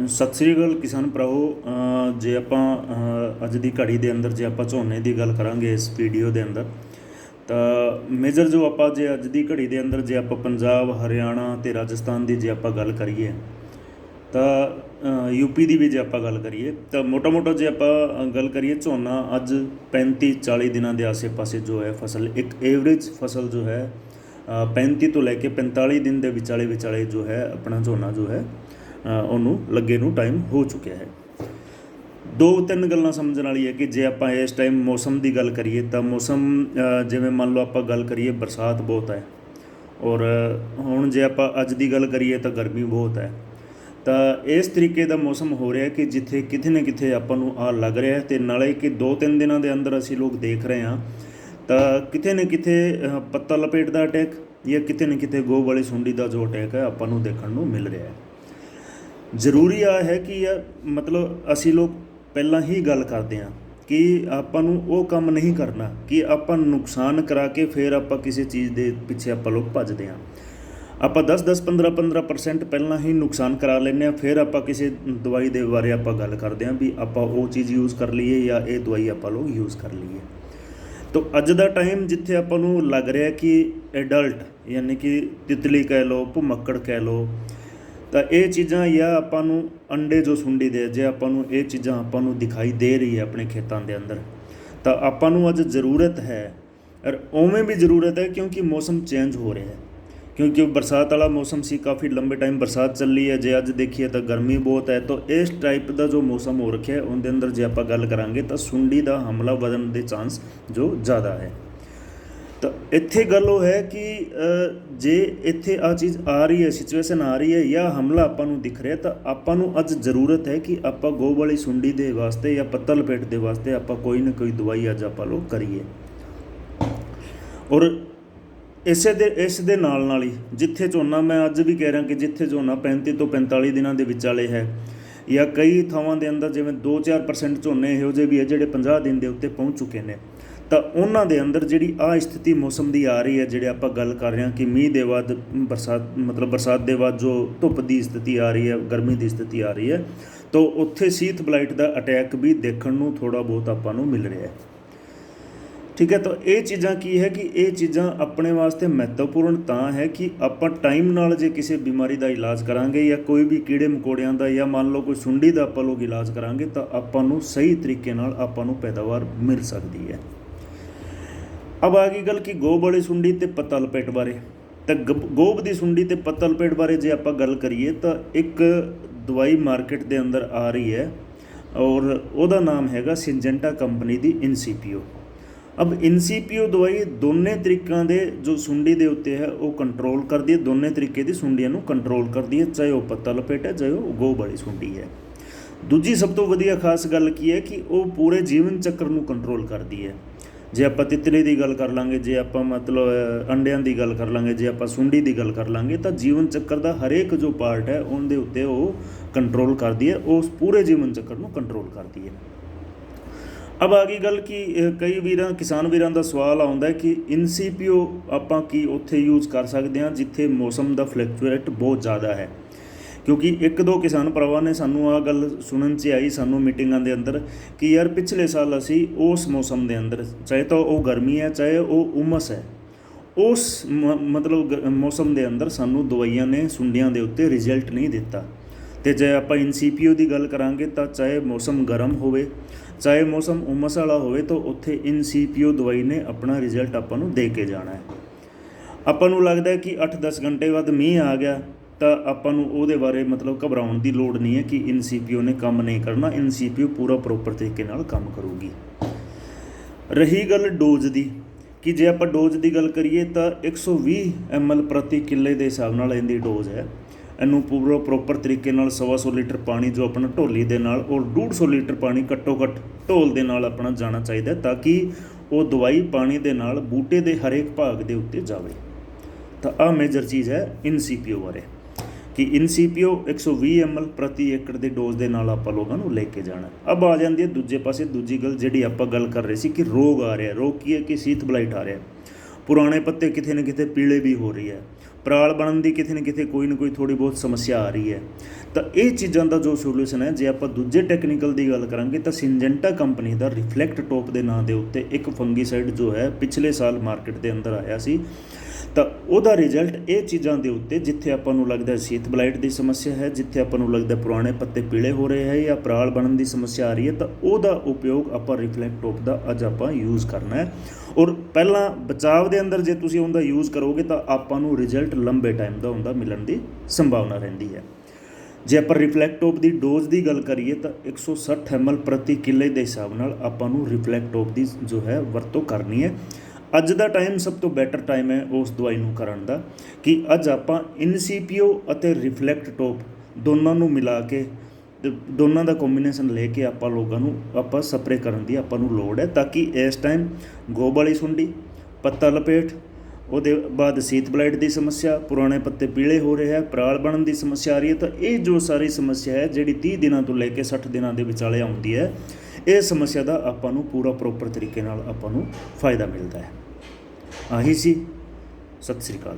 ਸਤਿ ਸ੍ਰੀ ਅਕਾਲ ਕਿਸਾਨ ਭਰਾਓ ਜੇ ਆਪਾਂ ਅੱਜ ਦੀ ਘੜੀ ਦੇ ਅੰਦਰ ਜੇ ਆਪਾਂ ਝੋਨੇ ਦੀ ਗੱਲ ਕਰਾਂਗੇ ਇਸ ਵੀਡੀਓ ਦੇ ਅੰਦਰ ਤਾਂ ਮੇਜਰ ਜੋ ਆਪਾਂ ਜੇ ਅੱਜ ਦੀ ਘੜੀ ਦੇ ਅੰਦਰ ਜੇ ਆਪਾਂ ਪੰਜਾਬ ਹਰਿਆਣਾ ਤੇ ਰਾਜਸਥਾਨ ਦੀ ਜੇ ਆਪਾਂ ਗੱਲ ਕਰੀਏ ਤਾਂ ਯੂਪੀ ਦੀ ਵੀ ਜੇ ਆਪਾਂ ਗੱਲ ਕਰੀਏ ਤਾਂ ਮੋਟਾ ਮੋਟਾ ਜੇ ਆਪਾਂ ਗੱਲ ਕਰੀਏ ਝੋਨਾ ਅੱਜ 35 40 ਦਿਨਾਂ ਦੇ ਆਸੇ-ਪਾਸੇ ਜੋ ਹੈ ਫਸਲ ਇੱਕ ਐਵਰੇਜ ਫਸਲ ਜੋ ਹੈ ਅ, 35 ਤੋਂ ਲੈ ਕੇ 45 ਦਿਨ ਦੇ ਵਿਚਾਲੇ ਵਿਚਾਲੇ ਜੋ ਹੈ ਆਪਣਾ ਝੋਨਾ ਜੋ ਹੈ ਉਹਨੂੰ ਲੱਗੇ ਨੂੰ ਟਾਈਮ ਹੋ ਚੁੱਕਿਆ ਹੈ। ਦੋ ਤਿੰਨ ਗੱਲਾਂ ਸਮਝਣ ਵਾਲੀ ਹੈ ਕਿ ਜੇ ਆਪਾਂ ਇਸ ਟਾਈਮ ਮੌਸਮ ਦੀ ਗੱਲ ਕਰੀਏ ਤਾਂ ਮੌਸਮ ਜਿਵੇਂ ਮੰਨ ਲਓ ਆਪਾਂ ਗੱਲ ਕਰੀਏ ਬਰਸਾਤ ਬਹੁਤ ਹੈ। ਔਰ ਹੁਣ ਜੇ ਆਪਾਂ ਅੱਜ ਦੀ ਗੱਲ ਕਰੀਏ ਤਾਂ ਗਰਮੀ ਬਹੁਤ ਹੈ। ਤਾਂ ਇਸ ਤਰੀਕੇ ਦਾ ਮੌਸਮ ਹੋ ਰਿਹਾ ਕਿ ਜਿੱਥੇ ਕਿਤੇ ਨਾ ਕਿਤੇ ਆਪਾਂ ਨੂੰ ਆ ਲੱਗ ਰਿਹਾ ਹੈ ਤੇ ਨਾਲੇ ਕਿ ਦੋ ਤਿੰਨ ਦਿਨਾਂ ਦੇ ਅੰਦਰ ਅਸੀਂ ਲੋਕ ਦੇਖ ਰਹੇ ਹਾਂ, ਤਾਂ ਕਿਤੇ ਨਾ ਕਿਤੇ ਪੱਤਾ ਲਪੇਟ ਦਾ ਅਟੈਕ ਜਾਂ ਕਿਤੇ ਨਾ ਕਿਤੇ ਗੋਹ ਵਾਲੀ ਸੁੰਡੀ ਦਾ ਜੋ ਅਟੈਕ ਹੈ ਆਪਾਂ ਨੂੰ ਦੇਖਣ ਨੂੰ ਮਿਲ ਰਿਹਾ ਹੈ। ਜ਼ਰੂਰੀ ਆ ਹੈ ਕਿ ਯਾਰ ਮਤਲਬ ਅਸੀਂ ਲੋਕ ਪਹਿਲਾਂ ਹੀ ਗੱਲ ਕਰਦੇ ਹਾਂ ਕਿ ਆਪਾਂ ਨੂੰ ਉਹ ਕੰਮ ਨਹੀਂ ਕਰਨਾ, ਕਿ ਆਪਾਂ ਨੁਕਸਾਨ ਕਰਾ ਕੇ ਫਿਰ ਆਪਾਂ ਕਿਸੇ ਚੀਜ਼ ਦੇ ਪਿੱਛੇ ਆਪਾਂ ਲੋਕ ਭੱਜਦੇ ਹਾਂ। ਆਪਾਂ 10 10 15 15% ਪਹਿਲਾਂ ਹੀ ਨੁਕਸਾਨ ਕਰਾ ਲੈਂਦੇ ਹਾਂ, ਫਿਰ ਆਪਾਂ ਕਿਸੇ ਦਵਾਈ ਦੇ ਬਾਰੇ ਆਪਾਂ ਗੱਲ ਕਰਦੇ ਹਾਂ ਵੀ ਆਪਾਂ ਉਹ ਚੀਜ਼ ਯੂਜ਼ ਕਰ ਲਈਏ ਜਾਂ ਇਹ ਦਵਾਈ ਆਪਾਂ ਲੋਕ ਯੂਜ਼ ਕਰ ਲਈਏ। ਤੋ ਅੱਜ ਦਾ ਟਾਈਮ ਜਿੱਥੇ ਆਪਾਂ ਨੂੰ ਲੱਗ ਰਿਹਾ ਕਿ ਐਡਲਟ ਯਾਨੀ ਕਿ ਤਿਤਲੀ ਕਹਿ ਲਓ, ਭੁਮੱਕੜ ਕਹਿ ਲਓ ਤਾਂ ਇਹ ਚੀਜ਼ਾਂ ਜਾਂ ਆਪਾਂ ਨੂੰ ਅੰਡੇ ਜੋ ਸੁੰਡੀ ਦੇ, ਜੇ ਆਪਾਂ ਨੂੰ ਇਹ ਚੀਜ਼ਾਂ ਆਪਾਂ ਨੂੰ ਦਿਖਾਈ ਦੇ ਰਹੀ ਹੈ ਆਪਣੇ ਖੇਤਾਂ ਦੇ ਅੰਦਰ, ਤਾਂ ਆਪਾਂ ਨੂੰ ਅੱਜ ਜ਼ਰੂਰਤ ਹੈ, ਔਰ ਉਵੇਂ ਵੀ ਜ਼ਰੂਰਤ ਹੈ ਕਿਉਂਕਿ ਮੌਸਮ ਚੇਂਜ ਹੋ ਰਿਹਾ ਹੈ। ਕਿਉਂਕਿ ਬਰਸਾਤ ਵਾਲਾ ਮੌਸਮ ਸੀ, ਕਾਫੀ ਲੰਬੇ ਟਾਈਮ ਬਰਸਾਤ ਚੱਲੀ ਹੈ, ਜੇ ਅੱਜ ਦੇਖੀਏ ਤਾਂ ਗਰਮੀ ਬਹੁਤ ਹੈ, ਤਾਂ ਇਸ ਟਾਈਪ ਦਾ ਜੋ ਮੌਸਮ ਹੋ ਰੱਖਿਆ ਉਹਦੇ ਅੰਦਰ ਜੇ ਆਪਾਂ ਗੱਲ ਕਰਾਂਗੇ ਤਾਂ ਸੁੰਡੀ ਦਾ ਹਮਲਾ ਵਧਣ ਦੇ ਚਾਂਸ ਜੋ ਜ਼ਿਆਦਾ ਹੈ। ਤਾਂ ਇੱਥੇ ਗੱਲ ਉਹ ਹੈ ਕਿ ਜੇ ਇੱਥੇ ਆ ਚੀਜ਼ ਆ ਰਹੀ ਹੈ ਸਿਚੁਏਸ਼ਨ ਆ ਰਹੀ ਹੈ ਜਾਂ ਹਮਲਾ ਆਪਾਂ ਨੂੰ ਦਿਖ ਰਿਹਾ, ਤਾਂ ਆਪਾਂ ਨੂੰ ਅੱਜ ਜ਼ਰੂਰਤ ਹੈ ਕਿ ਆਪਾਂ ਗੋਹ ਵਾਲੀ ਸੁੰਡੀ ਦੇ ਵਾਸਤੇ ਜਾਂ ਪੱਤਲ ਲਪੇਟ ਦੇ ਵਾਸਤੇ ਆਪਾਂ ਕੋਈ ਨਾ ਕੋਈ ਦਵਾਈ ਅੱਜ ਆਪਾਂ ਲੋਕ ਕਰੀਏ। ਔਰ ਇਸੇ ਦੇ, ਇਸ ਦੇ ਨਾਲ ਨਾਲ ਹੀ ਜਿੱਥੇ ਝੋਨਾ ਮੈਂ ਅੱਜ ਵੀ ਕਹਿ ਰਿਹਾ ਕਿ ਜਿੱਥੇ ਝੋਨਾ 35 ਤੋਂ 45 ਦਿਨਾਂ ਦੇ ਵਿਚਾਲੇ ਹੈ ਜਾਂ ਕਈ ਥਾਵਾਂ ਦੇ ਅੰਦਰ ਜਿਵੇਂ 2-4% ਝੋਨੇ ਇਹੋ ਜਿਹੇ ਵੀ ਹੈ ਜਿਹੜੇ 50 ਦਿਨ ਦੇ ਉੱਤੇ ਪਹੁੰਚ ਚੁੱਕੇ ਨੇ। ਤਾਂ ਉਹਨਾਂ ਦੇ ਅੰਦਰ ਜਿਹੜੀ ਆ ਸਥਿਤੀ ਮੌਸਮ ਦੀ ਆ ਰਹੀ ਹੈ, ਜਿਹੜੇ ਆਪਾਂ ਗੱਲ ਕਰ ਰਹੇ ਹਾਂ ਕਿ ਮੀਂਹ ਦੇ ਬਾਅਦ, ਬਰਸਾਤ, ਮਤਲਬ ਬਰਸਾਤ ਦੇ ਬਾਅਦ ਜੋ ਧੁੱਪ ਦੀ ਸਥਿਤੀ ਆ ਰਹੀ ਹੈ, ਗਰਮੀ ਦੀ ਸਥਿਤੀ ਆ ਰਹੀ ਹੈ, ਤਾਂ ਉੱਥੇ ਸੀਥ ਬਲਾਈਟ ਦਾ ਅਟੈਕ ਵੀ ਦੇਖਣ ਨੂੰ ਥੋੜਾ ਬਹੁਤ ਆਪਾਂ ਨੂੰ ਮਿਲ ਰਿਹਾ ਹੈ। ਠੀਕ ਹੈ, ਤਾਂ ਇਹ ਚੀਜ਼ਾਂ ਕੀ ਹੈ ਕਿ ਇਹ ਚੀਜ਼ਾਂ ਆਪਣੇ ਵਾਸਤੇ ਮਹੱਤਵਪੂਰਨ ਤਾਂ ਹੈ ਕਿ ਆਪਾਂ ਟਾਈਮ ਨਾਲ ਜੇ ਕਿਸੇ ਬਿਮਾਰੀ ਦਾ ਇਲਾਜ ਕਰਾਂਗੇ ਜਾਂ ਕੋਈ ਵੀ ਕੀੜੇ ਮਕੌੜਿਆਂ ਦਾ ਜਾਂ ਮੰਨ ਲਓ ਕੋਈ ਸੁੰਡੀ ਦਾ ਆਪਾਂ ਲੋਕ ਇਲਾਜ ਕਰਾਂਗੇ, ਤਾਂ ਆਪਾਂ ਨੂੰ ਸਹੀ ਤਰੀਕੇ ਨਾਲ ਆਪਾਂ ਨੂੰ ਪੈਦਾਵਾਰ ਮਿਲ ਸਕਦੀ ਹੈ। ਅਬ ਆ ਗਈ ਗੱਲ ਕਿ ਗੋਬ ਵਾਲੀ ਸੁੰਡੀ ਤੇ ਪੱਤਾ ਲਪੇਟ ਬਾਰੇ ਤਾਂ ਗੋਬ ਦੀ ਸੁੰਡੀ ਤੇ ਪੱਤਾ ਲਪੇਟ ਬਾਰੇ ਜੇ ਆਪਾਂ ਗੱਲ ਕਰੀਏ ਤਾਂ ਇੱਕ ਦਵਾਈ ਮਾਰਕੀਟ ਦੇ ਅੰਦਰ ਆ ਰਹੀ ਹੈ ਔਰ ਉਹਦਾ ਨਾਮ ਹੈਗਾ ਸਿੰਜੈਂਟਾ ਕੰਪਨੀ ਦੀ ਇਨਸੀਪੀਓ ਅਬ ਇਨਸੀਪੀਓ ਦਵਾਈ ਦੋਨੇ ਤਰੀਕਾਂ ਦੇ ਜੋ ਸੁੰਡੀ ਦੇ ਉੱਤੇ ਹੈ ਉਹ ਕੰਟਰੋਲ ਕਰਦੀ ਹੈ ਦੋਨੇ ਤਰੀਕੇ ਦੀ ਸੁੰਡੀਆਂ ਨੂੰ ਕੰਟਰੋਲ ਕਰਦੀ ਹੈ ਚਾਹੇ ਉਹ ਪੱਤਾ ਲਪੇਟ ਹੈ ਚਾਹੇ ਉਹ ਗੋਬ ਵਾਲੀ ਸੁੰਡੀ ਹੈ ਦੂਜੀ ਸਭ ਤੋਂ ਵਧੀਆ ਖਾਸ ਗੱਲ ਕੀ ਹੈ ਕਿ ਉਹ ਪੂਰੇ ਜੀਵਨ ਚੱਕਰ ਨੂੰ ਕੰਟਰੋਲ ਕਰਦੀ ਹੈ ਜੇ ਆਪਾਂ ਤਿਤਲੀ ਦੀ ਗੱਲ ਕਰ ਲਾਂਗੇ, ਜੇ ਆਪਾਂ ਮਤਲਬ ਅੰਡਿਆਂ ਦੀ ਗੱਲ ਕਰ ਲਾਂਗੇ, ਜੇ ਆਪਾਂ ਸੁੰਡੀ ਦੀ ਗੱਲ ਕਰ ਲਾਂਗੇ, ਤਾਂ ਜੀਵਨ ਚੱਕਰ ਦਾ ਹਰੇਕ ਜੋ ਪਾਰਟ ਹੈ, ਉਹਦੇ ਉੱਤੇ ਉਹ ਕੰਟਰੋਲ ਕਰਦੀ ਹੈ, ਉਸ ਪੂਰੇ ਜੀਵਨ ਚੱਕਰ ਨੂੰ ਕੰਟਰੋਲ ਕਰਦੀ ਹੈ। ਅਬ ਆ ਗਈ ਗੱਲ ਕਿ ਕਈ ਵੀਰਾਂ, ਕਿਸਾਨ ਵੀਰਾਂ ਦਾ ਸਵਾਲ ਆਉਂਦਾ ਹੈ ਕਿ ਇਨਸੀਪੀਓ ਆਪਾਂ ਕੀ ਉੱਥੇ ਯੂਜ਼ ਕਰ ਸਕਦੇ ਹਾਂ, ਜਿੱਥੇ ਮੌਸਮ ਦਾ ਫਲੈਕਚੁਏਟ ਬਹੁਤ ਜ਼ਿਆਦਾ ਹੈ? ਕਿਉਂਕਿ ਇੱਕ ਦੋ ਕਿਸਾਨ ਭਰਾਵਾਂ ਨੇ ਸਾਨੂੰ ਆ ਗੱਲ ਸੁਣਨ 'ਚ ਆਈ ਸਾਨੂੰ ਮੀਟਿੰਗਾਂ ਦੇ ਅੰਦਰ ਕਿ ਯਾਰ ਪਿਛਲੇ ਸਾਲ ਅਸੀਂ ਉਸ ਮੌਸਮ ਦੇ ਅੰਦਰ, ਚਾਹੇ ਤਾਂ ਉਹ ਗਰਮੀ ਹੈ, ਚਾਹੇ ਉਹ ਉਮਸ ਹੈ, ਉਸ ਮ- ਮਤਲਬ ਗ- ਮੌਸਮ ਦੇ ਅੰਦਰ ਸਾਨੂੰ ਦਵਾਈਆਂ ਨੇ ਸੁੰਡੀਆਂ ਦੇ ਉੱਤੇ ਰਿਜ਼ਲਟ ਨਹੀਂ ਦਿੱਤਾ। ਤੇ ਜੇ ਆਪਾਂ ਇਨਸੀਪੀਓ ਦੀ ਗੱਲ ਕਰਾਂਗੇ ਤਾਂ ਚਾਹੇ ਮੌਸਮ ਗਰਮ ਹੋਵੇ, ਚਾਹੇ ਮੌਸਮ ਉਮਸ ਵਾਲਾ ਹੋਵੇ, ਤਾਂ ਉੱਥੇ ਇਨਸੀਪੀਓ ਦਵਾਈ ਨੇ ਆਪਣਾ ਰਿਜ਼ਲਟ ਆਪਾਂ ਨੂੰ ਦੇ ਕੇ ਜਾਣਾ ਹੈ। ਆਪਾਂ ਨੂੰ ਲੱਗਦਾ ਹੈ ਕਿ 8-10 ਘੰਟੇ ਬਾਅਦ ਮੀਂਹ ਆ ਗਿਆ। ਤਾਂ ਆਪਾਂ ਨੂੰ ਉਹਦੇ ਬਾਰੇ ਮਤਲਬ ਘਬਰਾਉਣ ਦੀ ਲੋੜ ਨਹੀਂ ਹੈ ਕਿ ਇਨਸੀਪੀਓ ਨੇ ਕੰਮ ਨਹੀਂ ਕਰਨਾ ਇਨਸੀਪੀਓ ਪੂਰਾ ਪ੍ਰੋਪਰ ਤਰੀਕੇ ਨਾਲ ਕੰਮ ਕਰੂਗੀ। ਰਹੀ ਗੱਲ ਡੋਜ਼ ਦੀ, ਕਿ ਜੇ ਆਪਾਂ ਡੋਜ਼ ਦੀ ਗੱਲ ਕਰੀਏ ਤਾਂ 120 ml ਪ੍ਰਤੀ ਕਿੱਲੇ ਦੇ ਹਿਸਾਬ ਨਾਲ ਇਹਦੀ ਡੋਜ਼ ਹੈ। ਇਹਨੂੰ ਪੂਰਾ ਪ੍ਰੋਪਰ ਤਰੀਕੇ ਨਾਲ 125 ਲੀਟਰ ਪਾਣੀ ਜੋ ਆਪਣਾ ਢੋਲੀ ਦੇ ਨਾਲ ਔਰ 150 ਲੀਟਰ ਪਾਣੀ ਘੱਟੋ ਘੱਟ ਢੋਲ ਦੇ ਨਾਲ ਆਪਣਾ ਜਾਣਾ ਚਾਹੀਦਾ ਤਾਂ ਕਿ ਉਹ ਦਵਾਈ ਪਾਣੀ ਦੇ ਨਾਲ ਬੂਟੇ ਦੇ ਹਰੇਕ ਭਾਗ ਦੇ ਉੱਤੇ ਜਾਵੇ। ਤਾਂ ਆ ਮੇਜਰ ਚੀਜ਼ ਹੈ ਇਨਸੀਪੀਓ ਬਾਰੇ। ਕਿ ਇਨਸੀਪੀਓ 120 ml ਪ੍ਰਤੀ ਏਕੜ ਦੇ ਡੋਜ਼ ਦੇ ਨਾਲ ਆਪਾਂ ਲੋਕਾਂ ਨੂੰ ਲੈ ਕੇ ਜਾਣਾ। ਅਬ ਆ ਜਾਂਦੀ ਹੈ ਦੂਜੇ ਪਾਸੇ, ਦੂਜੀ ਗੱਲ ਜਿਹੜੀ ਆਪਾਂ ਗੱਲ ਕਰ ਰਹੇ ਸੀ ਕਿ ਰੋਗ ਆ ਰਿਹਾ, ਰੋਗ ਕੀ ਹੈ ਕਿ ਸੀਤ ਬਲਾਈਟ ਆ ਰਿਹਾ। ਪੁਰਾਣੇ ਪੱਤੇ ਕਿਤੇ ਨਾ ਕਿਤੇ ਪੀਲੇ ਵੀ ਹੋ ਰਹੀ ਹੈ। ਪਰਾਲ ਬਣਨ ਦੀ ਕਿਤੇ ਨਾ ਕਿਤੇ ਕੋਈ ਨਾ ਕੋਈ ਥੋੜੀ ਬਹੁਤ ਸਮੱਸਿਆ ਆ ਰਹੀ ਹੈ। ਤਾਂ ਇਹ ਚੀਜ਼ਾਂ ਦਾ ਜੋ ਸੋਲੂਸ਼ਨ ਹੈ, ਜੇ ਆਪਾਂ ਦੂਜੇ ਟੈਕਨੀਕਲ ਦੀ ਗੱਲ ਕਰਾਂਗੇ ਤਾਂ ਸਿੰਜੈਂਟਾ ਕੰਪਨੀ ਦਾ ਰਿਫਲੈਕਟ ਟੋਪ ਦੇ ਨਾਂ ਦੇ ਉੱਤੇ ਇੱਕ ਫੰਗੀਸਾਈਡ ਜੋ ਹੈ ਪਿਛਲੇ ਸਾਲ ਮਾਰਕੀਟ ਦੇ ਅੰਦਰ ਆਇਆ ਸੀ ਤਾਂ ਉਹਦਾ ਰਿਜ਼ਲਟ ਇਹ ਚੀਜ਼ਾਂ ਦੇ ਉੱਤੇ ਜਿੱਥੇ ਆਪਾਂ ਨੂੰ ਲੱਗਦਾ ਸੀਤ ਬਲਾਈਟ ਦੀ ਸਮੱਸਿਆ ਹੈ, ਜਿੱਥੇ ਆਪਾਂ ਨੂੰ ਲੱਗਦਾ ਪੁਰਾਣੇ ਪੱਤੇ ਪੀਲੇ ਹੋ ਰਹੇ ਹੈ ਜਾਂ ਪਰਾਲ ਬਣਨ ਦੀ ਸਮੱਸਿਆ ਆ ਰਹੀ ਹੈ, ਤਾਂ ਉਹਦਾ ਉਪਯੋਗ ਆਪਾਂ ਰਿਫਲੈਕਟ ਟੋਪ ਦਾ ਅੱਜ ਆਪਾਂ ਯੂਜ਼ ਕਰਨਾ ਹੈ। ਔਰ ਪਹਿਲਾਂ ਬਚਾਵ ਦੇ ਅੰਦਰ ਜੇ ਤੁਸੀਂ ਉਹਦਾ ਯੂਜ਼ ਕਰੋਗੇ, ਤਾਂ ਆਪਾਂ ਨੂੰ ਰਿਜ਼ਲਟ ਲੰਬੇ ਟਾਈਮ ਦਾ ਹੁੰਦਾ ਮਿਲਣ ਦੀ ਸੰਭਾਵਨਾ ਰਹਿੰਦੀ ਹੈ। ਜੇ ਆਪਾਂ ਰਿਫਲੈਕਟੋਪ ਦੀ ਡੋਜ਼ ਦੀ ਗੱਲ ਕਰੀਏ, ਤਾਂ 160 ml ਪ੍ਰਤੀ ਕਿਲੇ ਦੇ ਹਿਸਾਬ ਨਾਲ ਆਪਾਂ ਨੂੰ ਰਿਫਲੈਕਟੋਪ ਦੀ ਜੋ ਹੈ ਵਰਤੋਂ ਕਰਨੀ ਹੈ। ਅੱਜ ਦਾ ਟਾਈਮ ਸਭ ਤੋਂ ਬੈਟਰ ਟਾਈਮ ਹੈ ਉਸ ਦਵਾਈ ਨੂੰ ਕਰਨ ਦਾ, ਕਿ ਅੱਜ ਆਪਾਂ ਇਨਸੀਪੀਓ ਅਤੇ ਰਿਫਲੈਕਟ ਟੋਪ ਦੋਨਾਂ ਨੂੰ ਮਿਲਾ ਕੇ, ਤੇ ਦੋਨਾਂ ਦਾ ਕੰਬੀਨੇਸ਼ਨ ਲੈ ਕੇ ਆਪਾਂ ਲੋਕਾਂ ਨੂੰ ਆਪਾਂ ਸਪਰੇ ਕਰਨ ਦੀ ਆਪਾਂ ਨੂੰ ਲੋੜ ਹੈ, ਤਾਂ ਕਿ ਇਸ ਟਾਈਮ ਗੋਬ ਵਾਲੀ ਸੁੰਡੀ, ਪੱਤਾ ਲਪੇਟ, ਉਹਦੇ ਬਾਅਦ ਸੀਤ ਬਲਾਈਟ ਦੀ ਸਮੱਸਿਆ, ਪੁਰਾਣੇ ਪੱਤੇ ਪੀਲੇ ਹੋ ਰਹੇ ਹੈ ਪਰਾਲ ਬਣਨ ਦੀ ਸਮੱਸਿਆ ਆ ਰਹੀ ਹੈ, ਤਾਂ ਇਹ ਜੋ ਸਾਰੀ ਸਮੱਸਿਆ ਹੈ, ਜਿਹੜੀ 30 ਦਿਨਾਂ ਤੋਂ ਲੈ ਕੇ 60 ਦਿਨਾਂ ਦੇ ਵਿਚਾਲੇ ਆਉਂਦੀ ਹੈ, ਇਹ ਸਮੱਸਿਆ ਦਾ ਆਪਾਂ ਨੂੰ ਪੂਰਾ ਪ੍ਰੋਪਰ ਤਰੀਕੇ ਨਾਲ ਆਪਾਂ ਨੂੰ ਫਾਇਦਾ ਮਿਲਦਾ ਹੈ। ਆਹੀ ਸੀ। ਸਤਿ ਸ੍ਰੀ ਅਕਾਲ।